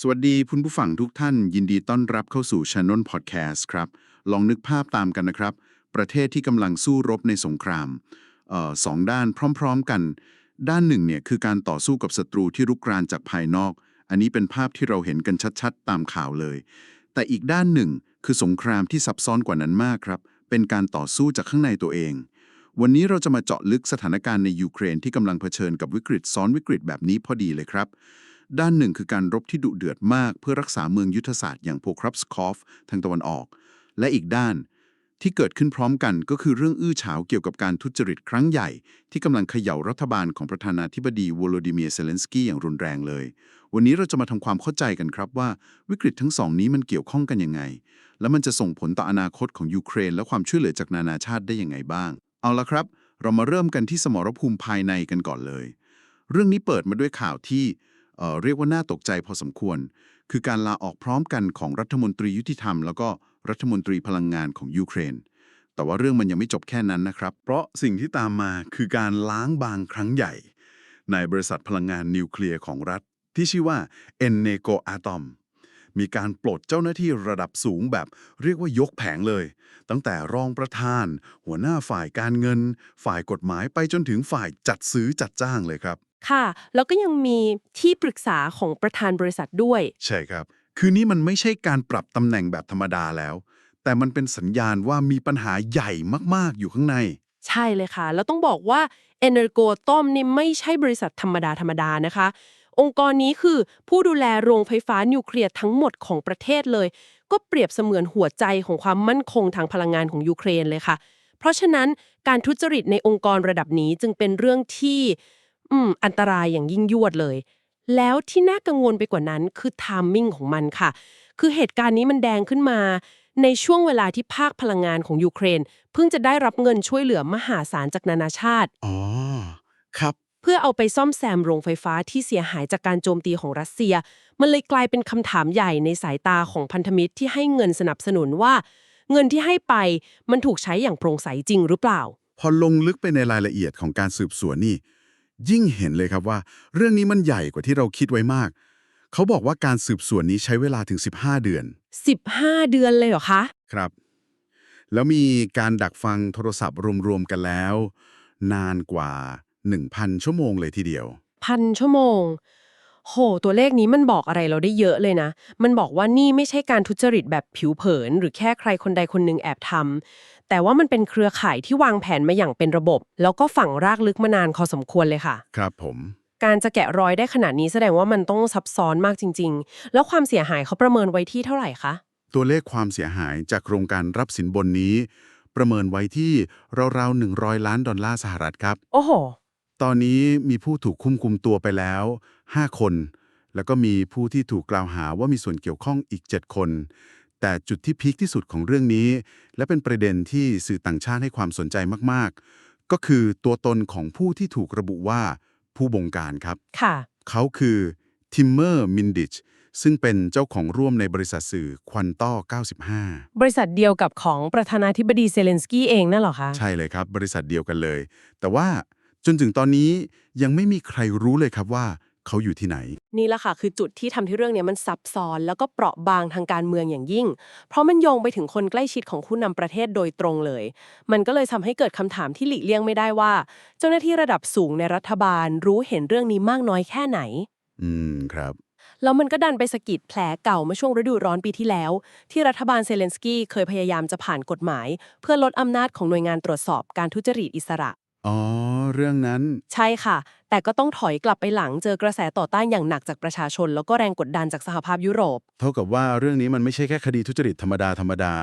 สวัสดีคุณผู้ฟังทุกท่านยินดีต้อนรับเข้าสู่ Channel Podcast ครับ ลองนึกภาพตามกันนะครับ ประเทศที่กำลังสู้รบในสงครามออสองด้านพร้อมๆกัน ด้านหนึ่งเนี่ยคือการต่อสู้กับศัตรูที่รุกรานจากภายนอก อันนี้เป็นภาพที่เราเห็นกันชัดๆ ตามข่าวเลย แต่อีกด้านหนึ่งคือสงครามที่ซับซ้อนกว่านั้นมากครับ เป็นการต่อสู้จากข้างในตัวเอง วันนี้เราจะมาเจาะลึกสถานการณ์ในยูเครนที่กำลังเผชิญกับวิกฤตซ้อนวิกฤตแบบนี้พอดีเลยครับ ด้านหนึ่งคือการรบที่ดุเดือดมากเพื่อรักษาเมืองยุทธศาสตร์อย่างโพครับ สคอฟ ทางตะวันออก และอีกด้านที่เกิดขึ้นพร้อมกันก็คือเรื่องอื้อฉาวเกี่ยวกับการทุจริตครั้งใหญ่ ที่กำลังเขย่ารัฐบาลของประธานาธิบดีวโลดิเมียร์เซเลนสกี้อย่างรุนแรงเลย วันนี้เราจะมาทำความเข้าใจกันครับว่าวิกฤตทั้งสองนี้มันเกี่ยวข้องกันยังไง และมันจะส่งผลต่ออนาคตของยูเครน และความช่วยเหลือจากนานาชาติได้ยังไงบ้าง เอาละครับ เรามาเริ่มกันที่สมรภูมิภายในกันก่อนเลย เรื่องนี้เปิดมาด้วยข่าวที่ เเรียกว่าน่าตกใจพอสมควร คือการลาออกพร้อมกันของรัฐมนตรียุติธรรม แล้วก็รัฐมนตรีพลังงานของยูเครน แต่ว่าเรื่องมันยังไม่จบแค่นั้นนะครับ เพราะสิ่งที่ตามมาคือการล้างบางครั้งใหญ่ ในบริษัทพลังงานนิวเคลียร์ของรัฐ ที่ชื่อว่า Eneco Atom มีการปลดเจ้าหน้าที่ระดับสูงแบบเรียกว่ายกแผงเลย ตั้งแต่รองประธาน หัวหน้าฝ่ายการเงิน ฝ่ายกฎหมายไปจนถึงฝ่ายจัดซื้อจัดจ้างเลยครับ ค่ะ แล้วก็ยังมีที่ปรึกษาของประธานบริษัทด้วย ใช่ครับ คือนี่มันไม่ใช่การปรับตำแหน่งแบบธรรมดาแล้ว แต่มันเป็นสัญญาณว่ามีปัญหาใหญ่มากๆอยู่ข้างใน ใช่เลยค่ะ แล้วต้องบอกว่า Energo ต้มนี่ไม่ใช่บริษัทธรรมดาธรรมดานะคะ องค์กรนี้คือผู้ดูแลโรงไฟฟ้านิวเคลียร์ทั้งหมดของประเทศเลย ก็เปรียบเสมือนหัวใจของความมั่นคงทางพลังงานของยูเครนเลยค่ะ เพราะฉะนั้นการทุจริตในองค์กรระดับนี้จึงเป็นเรื่องที่ อืม อันตรายอย่างยิ่งยวดเลย แล้วที่น่ากังวลไปกว่านั้นคือไทามมิ่งของมันค่ะ คือเหตุการณ์นี้มันแดงขึ้นมา ในช่วงเวลาที่ภาคพลังงานของยูเครน เพิ่งจะได้รับเงินช่วยเหลือมหาศาลจากนานาชาติ อ๋อ ครับ เพื่อเอาไปซ่อมแซมโรงไฟฟ้าที่เสียหายจากการโจมตีของรัสเซีย มันเลยกลายเป็นคำถามใหญ่ในสายตาของพันธมิตรที่ให้เงินสนับสนุนว่า เงินที่ให้ไปมันถูกใช้อย่างโปร่งใสจริงหรือเปล่า พอลงลึกไปในรายละเอียดของการสืบสวนนี่ ยิ่งเห็นเลยครับว่า เรื่องนี้มันใหญ่กว่าที่เราคิดไว้มาก เขาบอกว่าการสืบสวนนี้ใช้เวลาถึง 15 เดือน 15 เดือนเลยเหรอคะ ครับ แล้วมีการดักฟังโทรศัพท์รวมๆกันแล้ว นานกว่า 1,000 ชั่วโมงเลยทีเดียว พันชั่วโมง โห ตัวเลขนี้มันบอกอะไรเราได้เยอะเลยนะ มันบอกว่านี่ไม่ใช่การทุจริตแบบผิวเผิน หรือแค่ใครคนใดคนหนึ่งแอบทำ แต่ว่ามันเป็นเครือข่ายที่วางแผนมาอย่างเป็นระบบ แล้วก็ฝังรากลึกมานานพอสมควรเลยค่ะ ครับผม การจะแกะรอยได้ขนาดนี้แสดงว่ามันต้องซับซ้อนมากจริง ๆ แล้วความเสียหายเขาประเมินไว้ที่เท่าไหร่คะ ตัวเลขความเสียหายจากโครงการรับสินบนนี้ ประเมินไว้ที่ราวๆ100 ล้านดอลลาร์สหรัฐครับ โอ้โห ตอนนี้มีผู้ถูกคุ้มคุมตัวไปแล้ว 5 คน แล้วก็มีผู้ที่ถูกกล่าวหาว่ามีส่วนเกี่ยวข้องอีก 7 คน แต่จุดที่พีคที่สุดของเรื่องนี้ และเป็นประเด็นที่สื่อต่างชาติให้ความสนใจมากๆ ก็คือตัวตนของผู้ที่ถูกระบุว่าผู้บงการครับ ค่ะ เขาคือทิมเมอร์มินดิชซึ่งเป็นเจ้าของร่วมในบริษัทสื่อควันต้อ 95 บริษัทเดียวกับของประธานาธิบดีเซเลนสกี้เองนั่นเหรอคะ ใช่เลยครับ บริษัทเดียวกันเลย แต่ว่าจนถึงตอนนี้ยังไม่มีใครรู้เลยครับว่า เขาอยู่ที่ไหน นี่แหละค่ะคือจุดที่ทำให้เรื่องเนี้ยมันซับซ้อน แล้วก็เปราะบางทางการเมืองอย่างยิ่ง เพราะมันโยงไปถึงคนใกล้ชิดของผู้นำประเทศโดยตรงเลย มันก็เลยทำให้เกิดคำถามที่หลีกเลี่ยงไม่ได้ว่า เจ้าหน้าที่ระดับสูงในรัฐบาลรู้เห็นเรื่องนี้มากน้อยแค่ไหน อืมครับแล้วมันก็ดันไปสะกิดแผลเก่าเมื่อช่วงฤดูร้อนปีที่แล้ว ที่รัฐบาลเซเลนสกี้เคยพยายามจะผ่านกฎหมาย เพื่อลดอำนาจของหน่วยงานตรวจสอบการทุจริตอิสระ อ๋อ เรื่องนั้น ใช่ค่ะ แต่ก็ต้องถอยกลับไปหลังเจอกระแสต่อต้านอย่างหนักจากประชาชน แล้วก็แรงกดดันจากสหภาพยุโรป เท่ากับว่าเรื่องนี้มันไม่ใช่แค่คดีทุจริตธรรมดาธรรมดา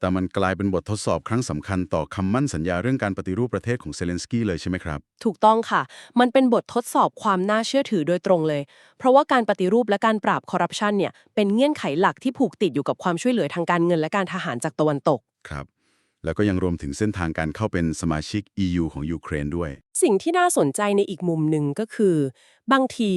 แต่มันกลายเป็นบททดสอบครั้งสำคัญต่อคำมั่นสัญญาเรื่องการปฏิรูปประเทศของเซเลนสกี้เลยใช่ไหมครับ ถูกต้องค่ะ มันเป็นบททดสอบความน่าเชื่อถือโดยตรงเลย เพราะว่าการปฏิรูปและการปราบคอร์รัปชันเนี่ยเป็นเงื่อนไขหลักที่ผูกติดอยู่กับความช่วยเหลือทางการเงินและการทหารจากตะวันตก ครับ แล้วก็ยังรวมถึงเส้นทางการเข้าเป็นสมาชิก EU ของยูเครนด้วย สิ่งที่น่าสนใจในอีกมุมหนึ่งก็คือ บางที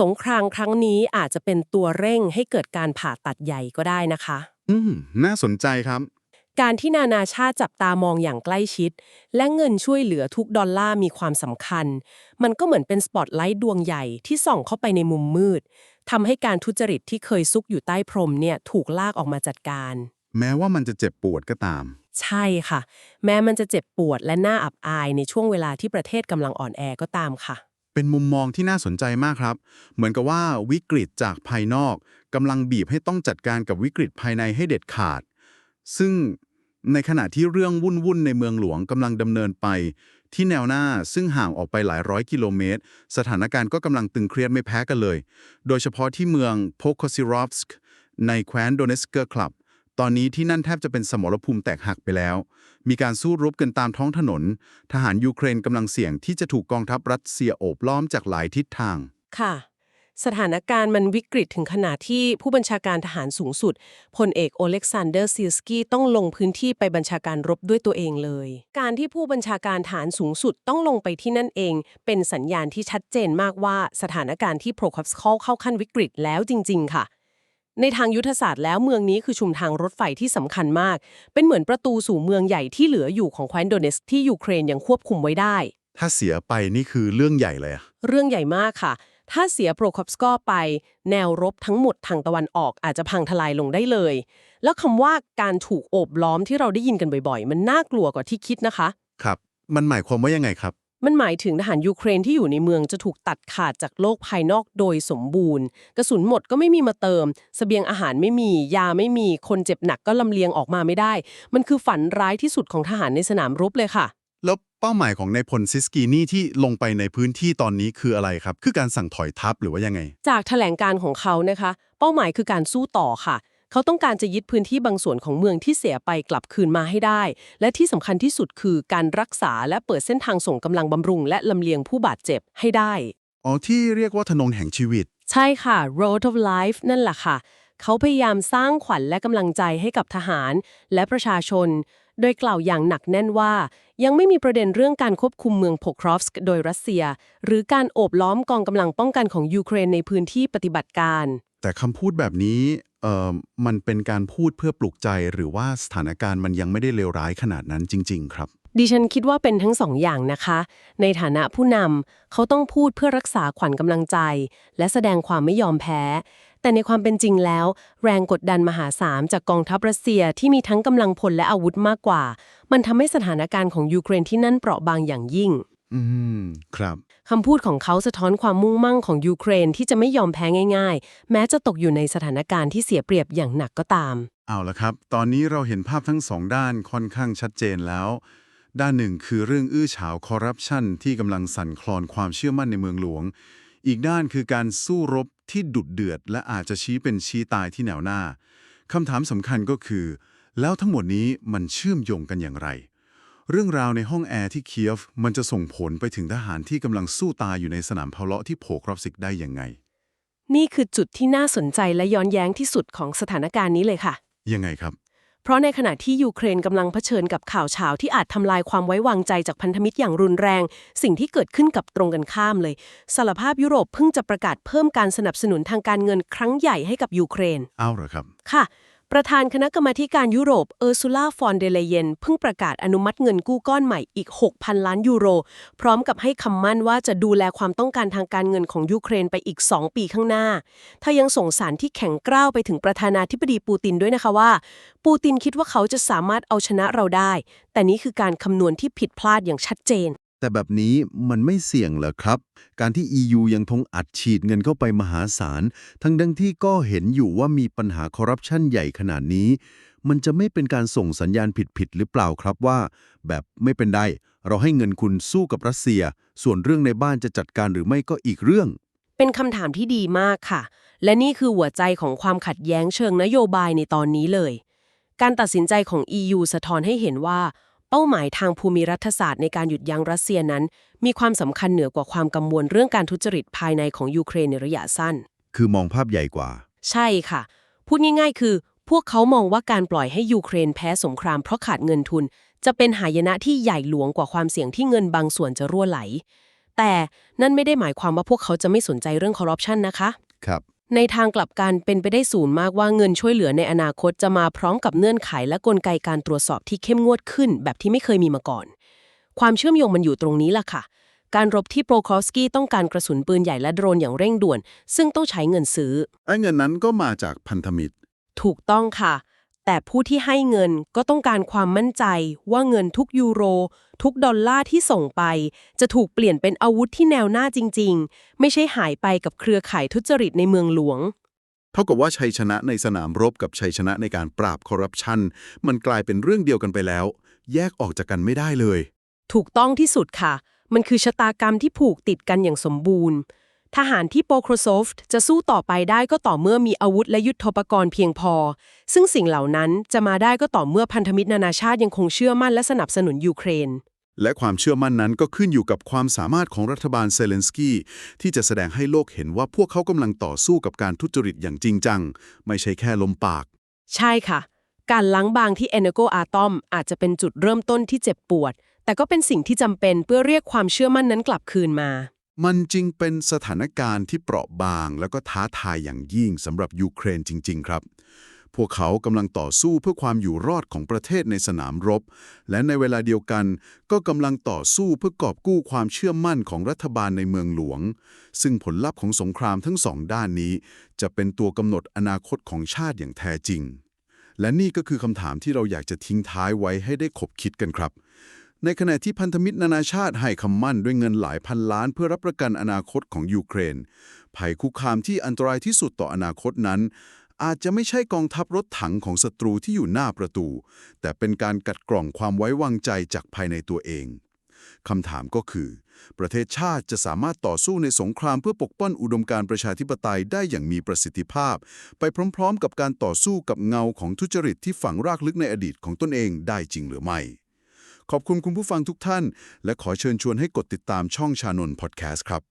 สงครามครั้งนี้อาจจะเป็นตัวเร่งให้เกิดการผ่าตัดใหญ่ก็ได้นะคะ อืม น่าสนใจครับ การที่นานาชาติจับตามองอย่างใกล้ชิด และเงินช่วยเหลือทุกดอลลาร์มีความสำคัญ มันก็เหมือนเป็นสปอตไลท์ดวงใหญ่ที่ส่องเข้าไปในมุมมืดทำให้การทุจริตที่เคยซุกอยู่ใต้พรมเนี่ยถูกลากออกมาจัดการ แม้ว่ามันจะเจ็บปวดก็ตาม ใช่ค่ะ แม้มันจะเจ็บปวดและน่าอับอายในช่วงเวลาที่ประเทศกำลังอ่อนแอก็ตามค่ะ เป็นมุมมองที่น่าสนใจมากครับ เหมือนกับว่าวิกฤตจากภายนอกกำลังบีบให้ต้องจัดการกับวิกฤตภายในให้เด็ดขาด ซึ่งในขณะที่เรื่องวุ่นๆในเมืองหลวงกำลังดำเนินไป ที่แนวหน้าซึ่งห่างออกไปหลายร้อยกิโลเมตร สถานการณ์ก็กำลังตึงเครียดไม่แพ้กันเลย โดยเฉพาะที่เมืองโพโคซิรอฟสกในแคว้นโดเนสเกอร์คลับ ตอนนี้ที่นั่นแทบจะเป็นสมรภูมิแตกหักไปแล้ว มีการสู้รบกันตามท้องถนน ทหารยูเครนกำลังเสี่ยงที่จะถูกกองทัพรัสเซียโอบล้อมจากหลายทิศทาง ค่ะ สถานการณ์มันวิกฤตถึงขนาดที่ผู้บัญชาการทหารสูงสุดพลเอกโอเล็กซานเดอร์ซิลสกี้ต้องลงพื้นที่ไปบัญชาการรบด้วยตัวเองเลย การที่ผู้บัญชาการทหารสูงสุดต้องลงไปที่นั่นเอง เป็นสัญญาณที่ชัดเจนมากว่าสถานการณ์ที่โปรคอฟสคอลเข้าขั้นวิกฤตแล้วจริง ๆ ค่ะ ในทางยุทธศาสตร์แล้วเมืองนี้คือชุมทางรถไฟที่สำคัญมาก เป็นเหมือนประตูสู่เมืองใหญ่ที่เหลืออยู่ของแคว้นโดเนสที่ยูเครนยังควบคุมไว้ได้ ถ้าเสียไปนี่คือเรื่องใหญ่เลยอะเรื่องใหญ่มากค่ะ ถ้าเสียโปรคอปสกอไป แนวรบทั้งหมดทางตะวันออกอาจจะพังทลายลงได้เลย แล้วคำว่าการถูกโอบล้อมที่เราได้ยินกันบ่อยๆ มันน่ากลัวกว่าที่คิดนะคะ ครับ มันหมายความว่ายังไงครับ มันหมายถึงทหารยูเครนที่อยู่ในเมืองจะถูกตัดขาดจากโลกภายนอกโดยสมบูรณ์ กระสุนหมดก็ไม่มีมาเติมเสบียงอาหารไม่มี ยาไม่มี คนเจ็บหนักก็ลำเลียงออกมาไม่ได้ มันคือฝันร้ายที่สุดของทหารในสนามรบเลยค่ะ แล้วเป้าหมายของนายพลซิสกีนี่ที่ลงไปในพื้นที่ตอนนี้คืออะไรครับ คือการสั่งถอยทัพหรือว่ายังไง จากแถลงการของเขานะคะ เป้าหมายคือการสู้ต่อค่ะ เขาต้องการจะยึดพื้นที่บางส่วนของเมืองที่เสียไปกลับคืนมาให้ได้ และที่สำคัญที่สุดคือการรักษาและเปิดเส้นทางส่งกำลังบำรุง และลำเลียงผู้บาดเจ็บให้ได้ อ๋อที่เรียกว่าถนนแห่งชีวิต ใช่ค่ะ Road of Life นั่นแหละค่ะ เขาพยายามสร้างขวัญและกำลังใจให้กับทหาร และประชาชน โดยกล่าวอย่างหนักแน่นว่า ยังไม่มีประเด็นเรื่องการควบคุมเมืองโพครอฟสกโดยรัสเซีย หรือการโอบล้อมกองกำลังป้องกันของยูเครนในพื้นที่ปฏิบัติการ แต่คำพูดแบบนี้ เอ่อมันเป็นการพูดเพื่อปลุกใจหรือว่าสถานการณ์มันยังไม่ได้เลวร้ายขนาดนั้นจริง ๆ ครับ ดิฉันคิดว่าเป็นทั้งสองอย่างนะคะ ในฐานะผู้นำเขาต้องพูดเพื่อรักษาขวัญกำลังใจ และแสดงความไม่ยอมแพ้ แต่ในความเป็นจริงแล้ว แรงกดดันมหาศาลจากกองทัพรัสเซียที่มีทั้งกำลังพลและอาวุธมากกว่า มันทำให้สถานการณ์ของยูเครนที่นั่นเปราะบางอย่างยิ่ง อืม ครับ คำพูดของเขาสะท้อนความมุ่งมั่งของยูเครนที่จะไม่ยอมแพ้ง่าย ๆ แม้จะตกอยู่ในสถานการณ์ที่เสียเปรียบอย่างหนักก็ตาม เอาละครับ ตอนนี้เราเห็นภาพทั้งสองด้านค่อนข้างชัดเจนแล้ว ด้านหนึ่งคือเรื่องอื้อฉาวคอร์รัปชันที่กำลังสั่นคลอนความเชื่อมั่นในเมืองหลวง อีกด้านคือการสู้รบที่ดุดเดือด และอาจจะชี้เป็นชี้ตายที่แนวหน้าคำถามสำคัญก็คือ แล้วทั้งหมดนี้มันเชื่อมโยงกันอย่างไร เรื่องราวในห้องแอร์ที่เคียฟมันจะส่งผลไปถึงทหารที่กำลังสู้ตายอยู่ในสนามเพาเลาะที่โผกรอบสิกได้ยังไง นี่คือจุดที่น่าสนใจและย้อนแย้งที่สุดของสถานการณ์นี้เลยค่ะ ยังไงครับ เพราะในขณะที่ยูเครนกำลังเผชิญกับข่าวเช้าที่อาจทำลายความไว้วางใจจากพันธมิตรอย่างรุนแรง สิ่งที่เกิดขึ้นกับตรงกันข้ามเลยสหภาพยุโรปเพิ่งจะประกาศเพิ่มการสนับสนุนทางการเงินครั้งใหญ่ให้กับยูเครน เอาเหรอครับ ค่ะ ประธานคณะกรรมาธิการยุโรปเออร์ซูล่าฟอนเดเลเยนเพิ่งประกาศอนุมัติเงินกู้ก้อนใหม่อีก 6,000 ล้านยูโร พร้อมกับให้คำมั่นว่าจะดูแลความต้องการทางการเงินของยูเครนไปอีก 2 ปีข้างหน้า ถ้ายังส่งสารที่แข็งกร้าวไปถึงประธานาธิบดีปูตินด้วยนะคะว่า ปูตินคิดว่าเขาจะสามารถเอาชนะเราได้ แต่นี่คือการคำนวณที่ผิดพลาดอย่างชัดเจน แต่แบบนี้มันไม่เสี่ยงเหรอครับ การที่ EU ยังทงอัดฉีดเงินเข้าไปมหาศาล ทั้งดังที่ก็เห็นอยู่ว่ามีปัญหาคอร์รัปชันใหญ่ขนาดนี้ มันจะไม่เป็นการส่งสัญญาณผิดๆหรือเปล่าครับว่า แบบไม่เป็นได้เราให้เงินคุณสู้กับรัสเซีย ส่วนเรื่องในบ้านจะจัดการหรือไม่ก็อีกเรื่อง เป็นคำถามที่ดีมากค่ะ และนี่คือหัวใจของความขัดแย้งเชิงนโยบายในตอนนี้เลย การตัดสินใจของ EU สะท้อนให้เห็นว่า เป้าหมายทางภูมิรัฐศาสตร์ในการหยุดยั้งรัสเซียนั้น มีความสำคัญเหนือกว่าความกังวลเรื่องการทุจริตภายในของยูเครนในระยะสั้น คือมองภาพใหญ่กว่า ใช่ค่ะ พูดง่ายๆ คือ พวกเขามองว่าการปล่อยให้ยูเครนแพ้สงครามเพราะขาดเงินทุน จะเป็นหายนะที่ใหญ่หลวงกว่าความเสี่ยงที่เงินบางส่วนจะรั่วไหล แต่นั่นไม่ได้หมายความว่าพวกเขาจะไม่สนใจเรื่องคอร์รัปชันนะคะ ครับ ในทางกลับกันเป็นไปได้สูงมากว่าเงินช่วยเหลือในอนาคตจะมาพร้อมกับเงื่อนไขและกลไกการตรวจสอบที่เข้มงวดขึ้น แบบที่ไม่เคยมีมาก่อน ความเชื่อมโยงมันอยู่ตรงนี้ล่ะค่ะ การรบที่โปรคอฟสกี้ต้องการกระสุนปืนใหญ่และโดรนอย่างเร่งด่วน ซึ่งต้องใช้เงินซื้อไอ้เงินนั้นก็มาจากพันธมิตร ถูกต้องค่ะ แต่ผู้ที่ให้เงินก็ต้องการความมั่นใจว่าเงินทุกยูโร ทุกดอลลาร์ที่ส่งไป จะถูกเปลี่ยนเป็นอาวุธที่แนวหน้าจริง ๆ ไม่ใช่หายไปกับเครือข่ายทุจริตในเมืองหลวง เท่ากับว่าชัยชนะในสนามรบกับชัยชนะในการปราบคอร์รัปชันมันกลายเป็นเรื่องเดียวกันไปแล้ว แยกออกจากกันไม่ได้เลย ถูกต้องที่สุดค่ะ มันคือชะตากรรมที่ผูกติดกันอย่างสมบูรณ์ ทหารที่โปโครโซฟจะสู้ต่อไปได้ก็ต่อเมื่อมีอาวุธและยุทโธปกรณ์เพียงพอ ซึ่งสิ่งเหล่านั้นจะมาได้ก็ต่อเมื่อพันธมิตรนานาชาติยังคงเชื่อมั่นและสนับสนุนยูเครน และความเชื่อมั่นนั้นก็ขึ้นอยู่กับความสามารถของรัฐบาลเซเลนสกี้ที่จะแสดงให้โลกเห็นว่าพวกเขากำลังต่อสู้กับการทุจริตอย่างจริงจัง ไม่ใช่แค่ลมปาก ใช่ค่ะ การล้างบางที่ Energo Atom อาจจะเป็นจุดเริ่มต้นที่เจ็บปวด แต่ก็เป็นสิ่งที่จำเป็นเพื่อเรียกความเชื่อมั่นนั้นกลับคืนมา มันจึงเป็นสถานการณ์ที่เปราะบาง แล้วก็ท้าทายอย่างยิ่งสำหรับยูเครนจริง ๆ ครับ พวกเขากำลังต่อสู้เพื่อความอยู่รอดของประเทศในสนามรบ และในเวลาเดียวกันก็กำลังต่อสู้เพื่อกอบกู้ความเชื่อมั่นของรัฐบาลในเมืองหลวง ซึ่งผลลัพธ์ของสงครามทั้งสองด้านนี้ จะเป็นตัวกำหนดอนาคตของชาติอย่างแท้จริง และนี่ก็คือคำถามที่เราอยากจะทิ้งท้ายไว้ให้ได้ขบคิดกันครับ ในขณะที่พันธมิตรนานาชาติให้คำมั่นด้วยเงินหลายพันล้าน เพื่อรับประกันอนาคตของยูเครน ภัยคุกคามที่อันตรายที่สุดต่ออนาคตนั้น อาจจะไม่ใช่กองทัพรถถังของศัตรูที่อยู่หน้าประตู แต่เป็นการกัดกร่องความไว้วางใจจากภายในตัวเองคำถามก็คือ ประเทศชาติจะสามารถต่อสู้ในสงครามเพื่อปกป้องอุดมการประชาธิปไตยได้อย่างมีประสิทธิภาพ ไปพร้อมๆ กับการต่อสู้กับเงาของทุจริตที่ฝังรากลึกในอดีตของตนเองได้จริงหรือไม่ ขอบคุณคุณผู้ฟังทุกท่าน และขอเชิญชวนให้กดติดตามช่องชานนพอดแคสต์ครับ